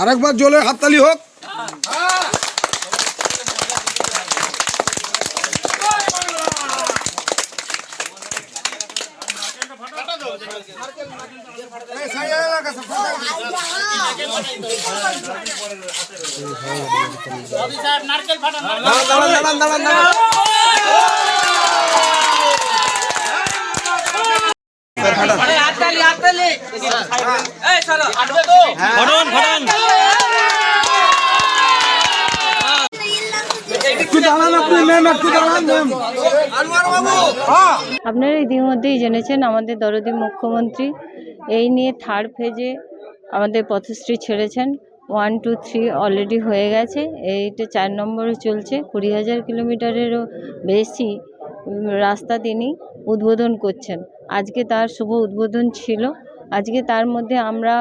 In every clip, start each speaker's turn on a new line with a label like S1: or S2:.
S1: আরেকবার জলে হাততালি হোক। দাঁড়ান দাঁড়ান দাঁড়ান
S2: হাততালি হাততালি এই চলো
S3: ফটন ফটন।
S1: একটু দাঁড়ান আপনি, ম্যাম, একটু দাঁড়ান, ম্যাম।
S4: আপনারা ইতিমধ্যেই জেনেছেন আমাদের দরদি মুখ্যমন্ত্রী এই নিয়ে থার্ড ফেজে আমাদের পথশ্রী ছেড়েছেন। ওয়ান টু থ্রি অলরেডি হয়ে গেছে। এইটা চার নম্বরে চলছে। কুড়ি হাজার কিলোমিটারেরও বেশি রাস্তা তিনি উদ্বোধন করছেন। আজকে তার শুভ উদ্বোধন ছিল। আজকে তার মধ্যে আমরা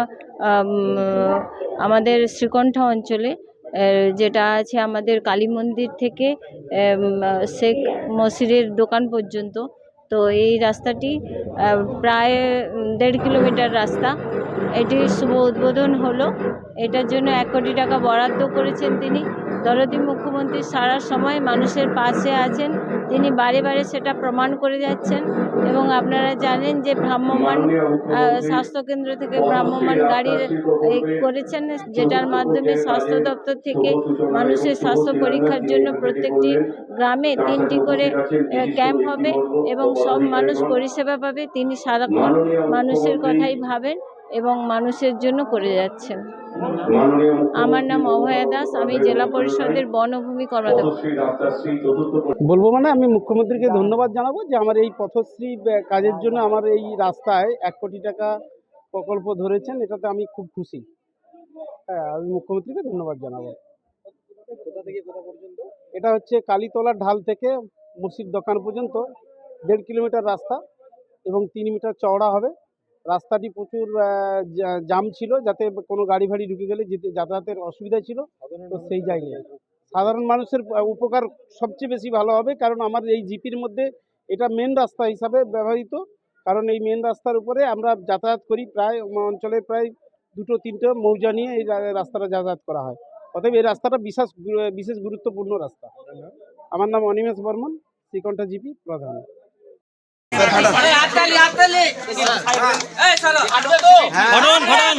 S4: আমাদের শ্রীকণ্ঠা অঞ্চলে যেটা আছে আমাদের কালী মন্দির থেকে শেখ মসিরের দোকান পর্যন্ত। তো এই রাস্তাটি প্রায় দেড় কিলোমিটার রাস্তা। এটি শুভ উদ্বোধন হলো। এটার জন্য এক কোটি টাকা বরাদ্দ করেছেন তিনি। দরদি মুখ্যমন্ত্রী সারা সময় মানুষের পাশে আছেন। তিনি বারে বারে সেটা প্রমাণ করে যাচ্ছেন। এবং আপনারা জানেন যে ভ্রাম্যমান স্বাস্থ্যকেন্দ্র থেকে ভ্রাম্যমান গাড়ি করেছেন, যেটার মাধ্যমে স্বাস্থ্য দপ্তর থেকে মানুষের স্বাস্থ্য পরীক্ষার জন্য প্রত্যেকটি গ্রামে তিনটি করে ক্যাম্প হবে এবং সব মানুষ পরিষেবা পাবে। তিনি সারাক্ষণ মানুষের কথাই ভাবেন। এবং মানুষের জন্য করে যাচ্ছেন। আমার নাম অভয়া দাস আমি জেলা পরিষদের বনভূমি
S5: বলব মানে আমি মুখ্যমন্ত্রীকে ধন্যবাদ জানাব যে আমার এই পথশ্রী কাজের জন্য আমার এই রাস্তায় এক কোটি টাকা প্রকল্প ধরেছেন এটাতে আমি খুব খুশি। হ্যাঁ আমি মুখ্যমন্ত্রীকে ধন্যবাদ জানাব। এটা হচ্ছে কালীতলার ঢাল থেকে মুর্শিদ দোকান পর্যন্ত দেড় কিলোমিটার রাস্তা এবং তিন মিটার চওড়া হবে। রাস্তাটি প্রচুর জাম ছিল যাতে কোনো গাড়ি ফাড়ি ঢুকে গেলে যেতে যাতায়াতের অসুবিধা ছিল। তো সেই জায়গায় সাধারণ মানুষের উপকার সবচেয়ে বেশি ভালো হবে কারণ আমার এই জিপির মধ্যে এটা মেন রাস্তা হিসাবে ব্যবহৃত। কারণ এই মেন রাস্তার উপরে আমরা যাতায়াত করি প্রায় অঞ্চলের প্রায় দুটো তিনটে মৌজা নিয়ে এই রাস্তাটা যাতায়াত করা হয়। অতএব এই রাস্তাটা বিশেষ বিশেষ গুরুত্বপূর্ণ রাস্তা। আমার নাম অনিমেষ বর্মন শ্রীকণ্ঠা জিপি প্রধান।
S2: হাততালি হাততালি এই চলো।
S3: Photon photon